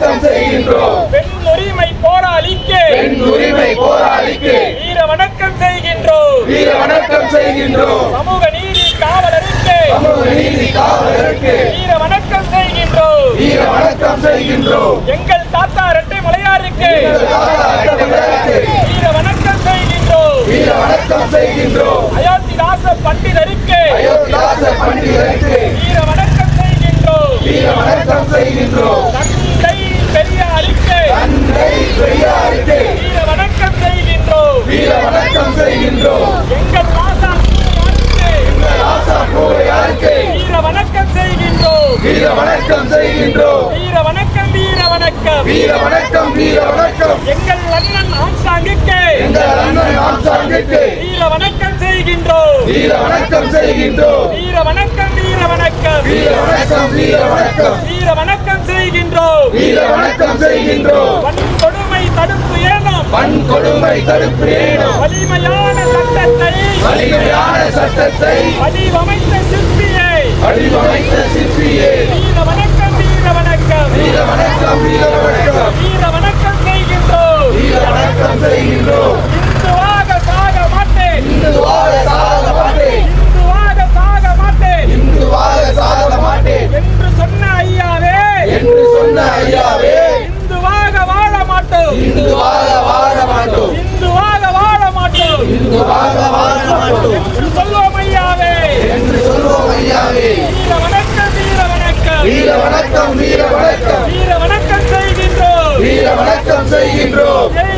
போராட்டம் செய்கின்றோம். பெண் உரிமை போராளிக்கு பெண் உரிமை போராளிக்கு வீர வணக்கம் செய்கின்றோம். வீர வணக்கம் செய்கின்றோம். சமூக நீதி காவலருக்கு சமூக நீதி காவலருக்கு வீர வணக்கம் செய்கின்றோம். வீர வணக்கம் செய்கின்றோம். எங்கள் தாத்தா இரட்டை மலையாருக்கு வீர வணக்கம் செய்கின்றோம் வீர வணக்கம் செய்கின்றோம். அயோத்திதாச பண்டிதருக்கு அயோத்திதாச பண்டிதருக்கு வீர வணக்கம் செய்கின்றோம். வீர வணக்கம் செய்கின்றோம். வணக்கம் செய்கின்றோம். வீர வணக்கம் வீர வணக்கம். வீர வணக்கம் வீர வணக்கம். எங்கள் அண்ணன் ஆம்சாங்குக்கு. எங்கள் அண்ணன் ஆம்சாங்குக்கு. வீர வணக்கம் செய்கின்றோம். வீர வணக்கம் செய்கின்றோம். வீர வணக்கம் வீர வணக்கம். வீர வணக்கம் வீர வணக்கம். வீர வணக்கம் செய்கின்றோம். வீர வணக்கம் செய்கின்றோம். வன்கொடுமை தடுப்பு ஏனம். வன்கொடுமை தடுப்பு ஏனும். வலிமையான சட்டத்தை. வலிமையான சட்டத்தை. வடிவமைத்த சிற்பியே வீர வணக்கம் வீர வணக்கம் வீர வணக்கம் வீர வணக்கம் வீர வணக்கம் செய்கின்றோம் வீர வணக்கம் செய்கின்றோம் இந்துவாக சாக மாட்டேன் இந்துவாக சாக மாட்டேன் இந்துவாக சாக மாட்டேன் இந்துவாக சாக மாட்டேன் என்று சொன்ன ஐயாவே என்று சொன்ன ஐயாவே இந்துவாக வாழ மாட்டோம் இந்துவாக வாழ மாட்டோம் இந்துவாக வாழ மாட்டோம் இந்துவாக வாழ மாட்டோம் என்று சொல்வோம் ஐயாவே. என்று சொல்வோம் ஐயாவே. வீர வணக்கம் வீர வணக்கம். வீர வணக்கம் வீர வணக்கம். வீர வணக்கம் செய்கின்றோம். வீர வணக்கம் செய்கின்றோம்.